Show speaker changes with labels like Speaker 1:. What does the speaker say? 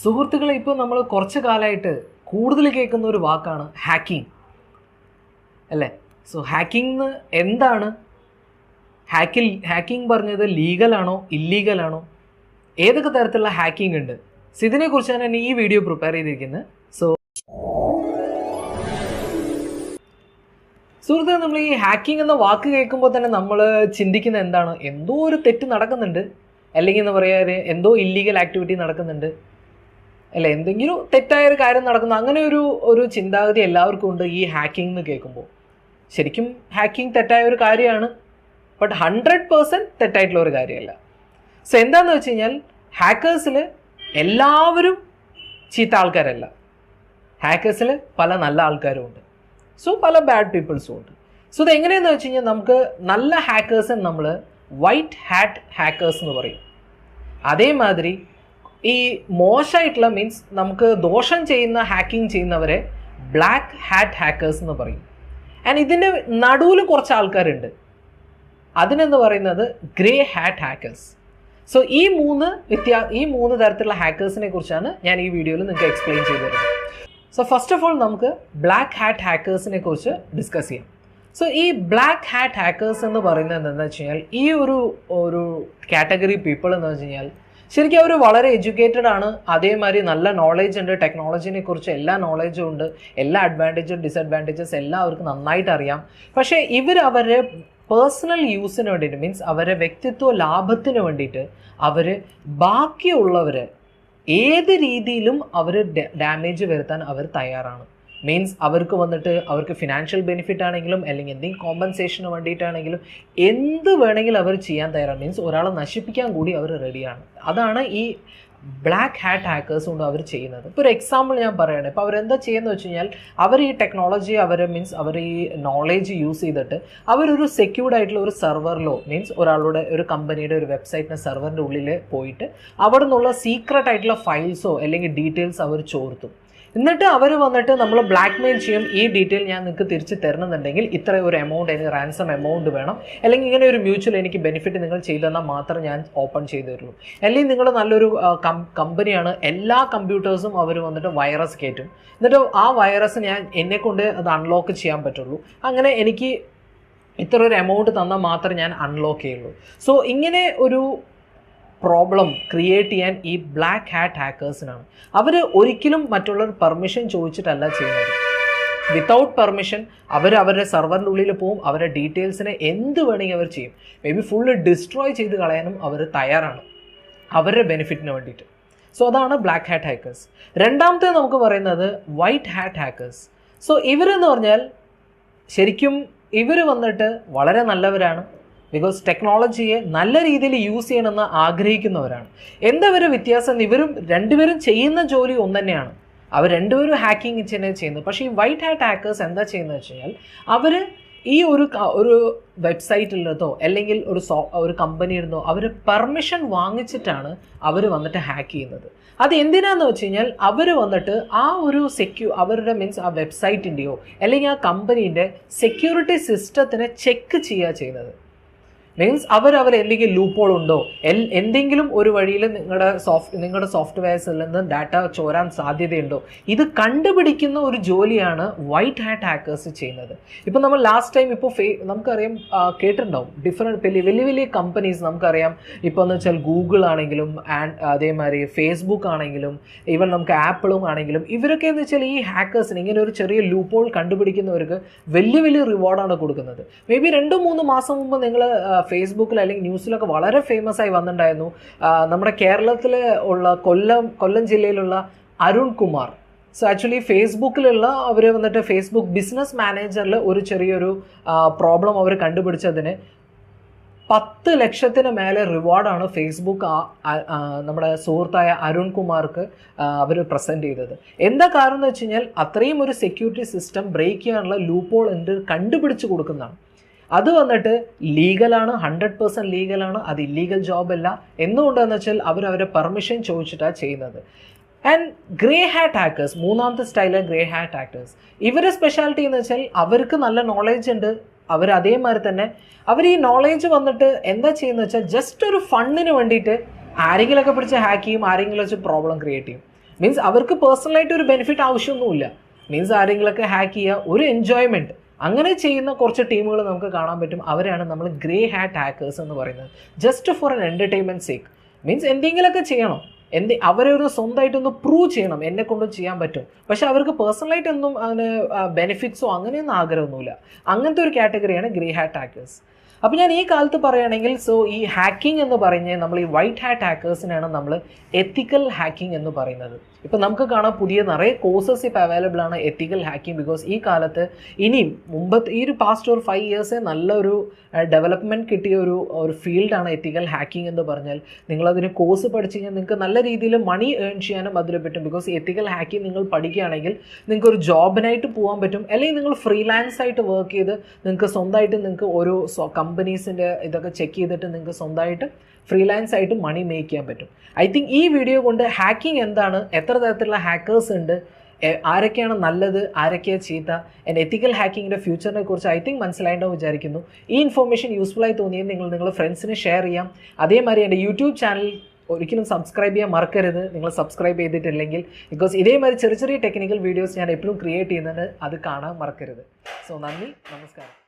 Speaker 1: സുഹൃത്തുക്കളെ ഇപ്പോൾ നമ്മൾ കുറച്ച് കാലമായിട്ട് കൂടുതൽ കേൾക്കുന്ന ഒരു വാക്കാണ് ഹാക്കിംഗ് അല്ലേ? സോ ഹാക്കിംഗ് എന്താണ്? ഹാക്കിൽ ഹാക്കിംഗ് പറഞ്ഞത് ലീഗലാണോ ഇല്ലീഗലാണോ ഏതൊക്കെ തരത്തിലുള്ള ഹാക്കിംഗ് ഉണ്ട്? സോ ഇതിനെക്കുറിച്ചാണ് ഞാൻ ഈ വീഡിയോ പ്രിപ്പയർ ചെയ്തിരിക്കുന്നത്. സോ സുഹൃത്തുക്കൾ നമ്മൾ ഈ ഹാക്കിംഗ് എന്ന വാക്ക് കേൾക്കുമ്പോൾ തന്നെ നമ്മൾ ചിന്തിക്കുന്ന എന്താണ്? എന്തോ ഒരു തെറ്റ് നടക്കുന്നുണ്ട്. അല്ലെങ്കിൽ എന്താ പറയുക എന്തോ ഇല്ലീഗൽ ആക്ടിവിറ്റി നടക്കുന്നുണ്ട്. അല്ല എന്തെങ്കിലും തെറ്റായ ഒരു കാര്യം നടക്കുന്നു. അങ്ങനെ ഒരു ഒരു ചിന്താഗതി എല്ലാവർക്കും ഉണ്ട് ഈ ഹാക്കിംഗ് എന്ന് കേൾക്കുമ്പോൾ. ശരിക്കും ഹാക്കിംഗ് തെറ്റായ ഒരു കാര്യമാണ്. ബട്ട് ഹൺഡ്രഡ് പേഴ്സന്റ് തെറ്റായിട്ടുള്ള ഒരു കാര്യമല്ല. സോ എന്താണെന്ന് വെച്ച് കഴിഞ്ഞാൽ ഹാക്കേഴ്സിൽ എല്ലാവരും ചീത്ത ആൾക്കാരല്ല. ഹാക്കേഴ്സിൽ പല നല്ല ആൾക്കാരും ഉണ്ട്. സോ പല ബാഡ് പീപ്പിൾസും ഉണ്ട്. സോ ഇത് എങ്ങനെയെന്ന് വെച്ച് കഴിഞ്ഞാൽ നമുക്ക് നല്ല ഹാക്കേഴ്സിന് നമ്മൾ വൈറ്റ് ഹാറ്റ് ഹാക്കേഴ്സ് എന്ന് പറയും. അതേമാതിരി ഈ മോശമായിട്ടുള്ള മീൻസ് നമുക്ക് ദോഷം ചെയ്യുന്ന ഹാക്കിംഗ് ചെയ്യുന്നവരെ ബ്ലാക്ക് ഹാറ്റ് ഹാക്കേഴ്സ് എന്ന് പറയും. ആൻഡ് ഇതിന്റെ നടുവിൽ കുറച്ച് ആൾക്കാരുണ്ട്. അതിനെന്ന് പറയുന്നത് ഗ്രേ ഹാറ്റ് ഹാക്കേഴ്സ് സോ ഈ മൂന്ന് വ്യത്യാ ഈ മൂന്ന് തരത്തിലുള്ള ഹാക്കേഴ്സിനെ കുറിച്ചാണ് ഞാൻ ഈ വീഡിയോയിൽ നിങ്ങൾക്ക് എക്സ്പ്ലെയിൻ ചെയ്തു തരുന്നത്. സോ ഫസ്റ്റ് ഓഫ് ഓൾ നമുക്ക് ബ്ലാക്ക് ഹാറ്റ് ഹാക്കേഴ്സിനെ കുറിച്ച് ഡിസ്കസ് ചെയ്യാം. സോ ഈ ബ്ലാക്ക് ഹാറ്റ് ഹാക്കേഴ്സ് എന്ന് പറയുന്നത് എന്താണെന്ന് വെച്ച് കഴിഞ്ഞാൽ ഈ ഒരു ഒരു കാറ്റഗറി പീപ്പിൾ എന്ന് വെച്ച് കഴിഞ്ഞാൽ ശരിക്കും അവർ വളരെ എഡ്യൂക്കേറ്റഡ് ആണ്. അതേമാതിരി നല്ല നോളേജ് ഉണ്ട്. ടെക്നോളജിനെ കുറിച്ച് എല്ലാ നോളേജും ഉണ്ട്. എല്ലാ അഡ്വാന്റേജും ഡിസഡ്വാന്റേജസ് എല്ലാം അവർക്ക് നന്നായിട്ട് അറിയാം. പക്ഷേ ഇവർ അവരുടെ പേഴ്സണൽ യൂസിന് വേണ്ടിയിട്ട് മീൻസ് അവരെ വ്യക്തിത്വ ലാഭത്തിന് വേണ്ടിയിട്ട് അവർ ബാക്കിയുള്ളവർ ഏത് രീതിയിലും അവർ ഡാമേജ് വരുത്താൻ അവർ തയ്യാറാണ്. മീൻസ് അവർക്ക് വന്നിട്ട് അവർക്ക് ഫിനാൻഷ്യൽ ബെനിഫിറ്റ് ആണെങ്കിലും അല്ലെങ്കിൽ എന്തെങ്കിലും കോമ്പൻസേഷന് വേണ്ടിയിട്ടാണെങ്കിലും എന്ത് വേണമെങ്കിലും അവർ ചെയ്യാൻ തയ്യാറാണ്. മീൻസ് ഒരാളെ നശിപ്പിക്കാൻ കൂടി അവർ റെഡിയാണ് അതാണ് ഈ ബ്ലാക്ക് ഹാറ്റ് ഹാക്കേഴ്സ് കൊണ്ട് അവർ ചെയ്യുന്നത്. ഇപ്പോൾ ഒരു എക്സാമ്പിൾ ഞാൻ പറയുകയാണ് ഇപ്പോൾ അവരെന്താ ചെയ്യുന്നത് വെച്ച് കഴിഞ്ഞാൽ അവർ ഈ ടെക്നോളജി അവർ മീൻസ് അവർ ഈ നോളേജ് യൂസ് ചെയ്തിട്ട് അവരൊരു സെക്യൂർഡ് ആയിട്ടുള്ള ഒരു സെർവറിലോ മീൻസ് ഒരാളുടെ ഒരു കമ്പനിയുടെ ഒരു വെബ്സൈറ്റിന്റെ സെർവറിന്റെ ഉള്ളിൽ പോയിട്ട് അവിടെ നിന്നുള്ള സീക്രട്ട് ആയിട്ടുള്ള ഫയൽസോ അല്ലെങ്കിൽ ഡീറ്റെയിൽസ് അവർ ചോർത്തും. എന്നിട്ട് അവർ വന്നിട്ട് നമ്മൾ ബ്ലാക്ക് മെയിൽ ചെയ്യും. ഈ ഡീറ്റെയിൽ ഞാൻ നിങ്ങൾക്ക് തിരിച്ച് തരണമെന്നുണ്ടെങ്കിൽ ഇത്ര ഒരു എമൗണ്ട് എനിക്ക് റാൻസം എമൗണ്ട് വേണം. അല്ലെങ്കിൽ ഇങ്ങനെ ഒരു മ്യൂച്വൽ എനിക്ക് ബെനിഫിറ്റ് നിങ്ങൾ ചെയ്തു തന്നാൽ മാത്രം ഞാൻ ഓപ്പൺ ചെയ്തു തരുള്ളൂ. അല്ലെങ്കിൽ നിങ്ങൾ നല്ലൊരു കമ്പനിയാണ് എല്ലാ കമ്പ്യൂട്ടേഴ്സും അവർ വന്നിട്ട് വൈറസ് കയറ്റും. എന്നിട്ട് ആ വൈറസ് ഞാൻ എന്നെ കൊണ്ട് അത് അൺലോക്ക് ചെയ്യാൻ പറ്റുള്ളൂ. അങ്ങനെ എനിക്ക് ഇത്ര ഒരു എമൗണ്ട് തന്നാൽ മാത്രമേ ഞാൻ അൺലോക്ക് ചെയ്യുള്ളൂ. സോ ഇങ്ങനെ ഒരു പ്രോബ്ലം ക്രിയേറ്റ് ചെയ്യാൻ ഈ ബ്ലാക്ക് ഹാറ്റ് ഹാക്കേഴ്സിനാണ് അവർ ഒരിക്കലും മറ്റുള്ളവർ പെർമിഷൻ ചോദിച്ചിട്ടല്ല ചെയ്യുന്നത്. വിത്തൗട്ട് പെർമിഷൻ അവർ അവരുടെ സെർവറിന്റെ ഉള്ളിൽ പോവും അവരുടെ ഡീറ്റെയിൽസിനെ എന്ത് വേണമെങ്കിൽ അവർ ചെയ്യും. മേ ബി ഫുള്ള് ഡിസ്ട്രോയ് ചെയ്ത് കളയാനും അവർ തയ്യാറാണ്. അവരുടെ ബെനിഫിറ്റിന് വേണ്ടിയിട്ട്. സോ അതാണ് ബ്ലാക്ക് ഹാറ്റ് ഹാക്കേഴ്സ് രണ്ടാമത്തെ നമുക്ക് പറയുന്നത് വൈറ്റ് ഹാറ്റ് ഹാക്കേഴ്സ് സോ ഇവരെന്ന് പറഞ്ഞാൽ ശരിക്കും ഇവർ വന്നിട്ട് വളരെ നല്ലവരാണ്. ബിക്കോസ് ടെക്നോളജിയെ നല്ല രീതിയിൽ യൂസ് ചെയ്യണമെന്ന് ആഗ്രഹിക്കുന്നവരാണ്. എന്താ ഒരു വ്യത്യാസം? ഇവരും രണ്ടുപേരും ചെയ്യുന്ന ജോലി ഒന്നുതന്നെയാണ് അവർ രണ്ടുപേരും ഹാക്കിംഗ് തന്നെ ചെയ്യുന്നത്. പക്ഷേ ഈ വൈറ്റ് ഹാറ്റ് ഹാക്കേഴ്സ് എന്താ ചെയ്യുന്നത് വെച്ച് കഴിഞ്ഞാൽ അവർ ഈ ഒരു ഒരു വെബ്സൈറ്റിലോ അല്ലെങ്കിൽ ഒരു സോ ഒരു കമ്പനിയിലോ അവർ പെർമിഷൻ വാങ്ങിച്ചിട്ടാണ് അവർ വന്നിട്ട് ഹാക്ക് ചെയ്യുന്നത്. അത് എന്തിനാന്ന് വെച്ച് കഴിഞ്ഞാൽ അവർ വന്നിട്ട് ആ ഒരു സെക്യൂ അവരുടെ മീൻസ് ആ വെബ്സൈറ്റിന്റെയോ അല്ലെങ്കിൽ ആ കമ്പനീന്റെ സെക്യൂരിറ്റി സിസ്റ്റത്തിനെ ചെക്ക് ചെയ്യുക ചെയ്യുന്നത്. മീൻസ് അവർ അവർ എന്തെങ്കിലും ലൂപ്പോൾ ഉണ്ടോ? എന്തെങ്കിലും ഒരു വഴിയിൽ നിങ്ങളുടെ സോഫ്റ്റ് നിങ്ങളുടെ സോഫ്റ്റ്വെയർസിൽ നിന്ന് ഡാറ്റ ചോരാൻ സാധ്യതയുണ്ടോ? ഇത് കണ്ടുപിടിക്കുന്ന ഒരു ജോലിയാണ് വൈറ്റ് ഹാറ്റ് ഹാക്കേഴ്സ് ചെയ്യുന്നത്. ഇപ്പം നമ്മൾ ലാസ്റ്റ് ടൈം ഇപ്പോൾ ഫേ നമുക്കറിയാം കേട്ടിട്ടുണ്ടാവും. ഡിഫറെന്റ് വലിയ വലിയ വലിയ കമ്പനീസ് നമുക്കറിയാം. ഇപ്പോൾ എന്ന് വെച്ചാൽ ഗൂഗിൾ ആണെങ്കിലും ആൻഡ് അതേമാതിരി ഫേസ്ബുക്ക് ആണെങ്കിലും ഈവൻ നമുക്ക് ആപ്പിളും ആണെങ്കിലും ഇവരൊക്കെ എന്ന് വെച്ചാൽ ഈ ഹാക്കേഴ്സിന് ഇങ്ങനെ ഒരു ചെറിയ ലൂപ്പോൾ കണ്ടുപിടിക്കുന്നവർക്ക് വലിയ വലിയ റിവാർഡാണ് കൊടുക്കുന്നത്. മേ ബി രണ്ടോ മൂന്നോ മാസം മുമ്പ് നിങ്ങൾ ഫേസ്ബുക്കിൽ അല്ലെങ്കിൽ ന്യൂസിലൊക്കെ വളരെ ഫേമസ് ആയി വന്നിട്ടുണ്ടായിരുന്നു. നമ്മുടെ കേരളത്തിൽ ഉള്ള കൊല്ലം കൊല്ലം ജില്ലയിലുള്ള അരുൺ കുമാർ. സോ ആക്ച്വലി ഫേസ്ബുക്കിലുള്ള അവർ വന്നിട്ട് ഫേസ്ബുക്ക് ബിസിനസ് മാനേജറിൽ ഒരു ചെറിയൊരു പ്രോബ്ലം അവർ കണ്ടുപിടിച്ചതിന് പത്ത് ലക്ഷത്തിന് മേലെ റിവാർഡാണ് ഫേസ്ബുക്ക് നമ്മുടെ സുഹൃത്തായ അരുൺ കുമാർക്ക് അവർ പ്രസന്റ് ചെയ്തത്. എന്താ കാരണം എന്ന് വെച്ച് കഴിഞ്ഞാൽ അത്രയും ഒരു സെക്യൂരിറ്റി സിസ്റ്റം ബ്രേക്ക് ചെയ്യാനുള്ള ലൂപ്പോൾ എന്ത് കണ്ടുപിടിച്ച് കൊടുക്കുന്നതാണ്. അത് വന്നിട്ട് ലീഗലാണ് ഹൺഡ്രഡ് പേഴ്സന്റ് ലീഗലാണ് അത് ഇല്ലീഗൽ ജോബല്ല അല്ല. എന്തുകൊണ്ടാണെന്ന് വെച്ചാൽ അവർ അവരെ പെർമിഷൻ ചോദിച്ചിട്ടാണ് ചെയ്യുന്നത്. ആൻഡ് ഗ്രേ ഹാറ്റ് ഹാക്കേഴ്സ് മൂന്നാമത്തെ സ്റ്റൈൽ ഗ്രേ ഹാറ്റ് ഹാക്കേഴ്സ് ഇവരെ സ്പെഷ്യാലിറ്റി എന്ന് വെച്ചാൽ അവർക്ക് നല്ല നോളേജ് ഉണ്ട്. അവർ അതേമാതിരി തന്നെ അവർ ഈ നോളേജ് വന്നിട്ട് എന്താ ചെയ്യുന്നത് വെച്ചാൽ ജസ്റ്റ് ഒരു ഫണ്ടിന് വേണ്ടിയിട്ട് ആരെങ്കിലുമൊക്കെ പിടിച്ച് ഹാക്ക് ചെയ്യും ആരെങ്കിലും വെച്ച് പ്രോബ്ലം ക്രിയേറ്റ് ചെയ്യും. മീൻസ് അവർക്ക് പേഴ്സണലായിട്ട് ഒരു ബെനിഫിറ്റ് ആവശ്യമൊന്നുമില്ല. മീൻസ് ആരെങ്കിലുമൊക്കെ ഹാക്ക് ചെയ്യുക ഒരു എൻജോയ്മെന്റ് അങ്ങനെ ചെയ്യുന്ന കുറച്ച് ടീമുകൾ നമുക്ക് കാണാൻ പറ്റും. അവരാണ് നമ്മൾ ഗ്രേ ഹാറ്റ് ഹാക്കേഴ്സ് എന്ന് പറയുന്നത്. Just for an entertainment sake means എന്തെങ്കിലുമൊക്കെ ചെയ്യണം. എന്ത് അവരൊരു സ്വന്തമായിട്ടൊന്ന് പ്രൂവ് ചെയ്യണം. എന്നെ കൊണ്ടും ചെയ്യാൻ പറ്റും. പക്ഷെ അവർക്ക് പേഴ്സണലായിട്ട് ഒന്നും അതിന് ബെനിഫിറ്റ്സോ അങ്ങനെയൊന്നും ആഗ്രഹമൊന്നുമില്ല. അങ്ങനത്തെ ഒരു കാറ്റഗറിയാണ് ഗ്രേ ഹാറ്റ് ഹാക്കേഴ്സ് അപ്പോൾ ഞാൻ ഈ കാലത്ത് പറയുകയാണെങ്കിൽ സോ ഈ ഹാക്കിംഗ് എന്ന് പറഞ്ഞ് നമ്മൾ ഈ വൈറ്റ് ഹാറ്റ് ഹാക്കേഴ്സിനാണ് നമ്മൾ എത്തിക്കൽ ഹാക്കിംഗ് എന്ന് പറയുന്നത്. ഇപ്പം നമുക്ക് കാണാം പുതിയ നിറയെ കോഴ്സസ് ഇപ്പോൾ അവൈലബിൾ ആണ് എത്തിക്കൽ ഹാക്കിംഗ് ബിക്കോസ് ഈ കാലത്ത് ഇനിയും മുമ്പത്തെ ഈ ഒരു പാസ്റ്റ് ഒരു ഫൈവ് ഇയേഴ്സേ നല്ലൊരു ഡെവലപ്മെന്റ് കിട്ടിയ ഒരു ഒരു ഫീൽഡാണ് എത്തിക്കൽ ഹാക്കിംഗ് എന്ന് പറഞ്ഞാൽ. നിങ്ങളതിന് കോഴ്സ് പഠിച്ചു കഴിഞ്ഞാൽ നിങ്ങൾക്ക് നല്ല രീതിയിൽ മണി ഏൺ ചെയ്യാനും അതിൽ പറ്റും. ബിക്കോസ് എത്തിക്കൽ ഹാക്കിംഗ് നിങ്ങൾ പഠിക്കുകയാണെങ്കിൽ നിങ്ങൾക്ക് ഒരു ജോബിനായിട്ട് പോകാൻ പറ്റും. അല്ലെങ്കിൽ നിങ്ങൾ ഫ്രീലാൻസ് ആയിട്ട് വർക്ക് ചെയ്ത് നിങ്ങൾക്ക് സ്വന്തമായിട്ട് നിങ്ങൾക്ക് ഓരോ കമ്പനീസിന്റെ ഇതൊക്കെ ചെക്ക് ചെയ്തിട്ട് നിങ്ങൾക്ക് സ്വന്തമായിട്ട് ഫ്രീലാൻസ് ആയിട്ട് മണി മേക്ക് ചെയ്യാൻ പറ്റും. ഐ തിങ്ക് ഈ വീഡിയോ കൊണ്ട് ഹാക്കിംഗ് എന്താണ്? എത്ര തരത്തിലുള്ള ഹാക്കേഴ്സ് ഉണ്ട്? ആരൊക്കെയാണ് നല്ലത്? ആരൊക്കെയാണ് ചീത്ത? ആൻഡ് എത്തിക്കൽ ഹാക്കിങ്ങിന്റെ ഫ്യൂച്ചറിനെ കുറിച്ച് ഐ തിങ്ക് മനസ്സിലായിട്ടുണ്ടാവും വിചാരിക്കുന്നു. ഈ ഇൻഫോർമേഷൻ യൂസ്ഫുള്ളായി തോന്നിയത് നിങ്ങൾ നിങ്ങളുടെ ഫ്രണ്ട്സിന് ഷെയർ ചെയ്യാം. അതേമാതിരി എന്റെ യൂട്യൂബ് ചാനൽ ഒരിക്കലും സബ്സ്ക്രൈബ് ചെയ്യാൻ മറക്കരുത്. നിങ്ങൾ സബ്സ്ക്രൈബ് ചെയ്തിട്ടില്ലെങ്കിൽ ബിക്കോസ് ഇതേമാതിരി ചെറിയ ചെറിയ ടെക്നിക്കൽ വീഡിയോസ് ഞാൻ എപ്പോഴും ക്രിയേറ്റ് ചെയ്യുന്നുണ്ട്. അത് കാണാൻ മറക്കരുത്. സോ നന്ദി. നമസ്കാരം.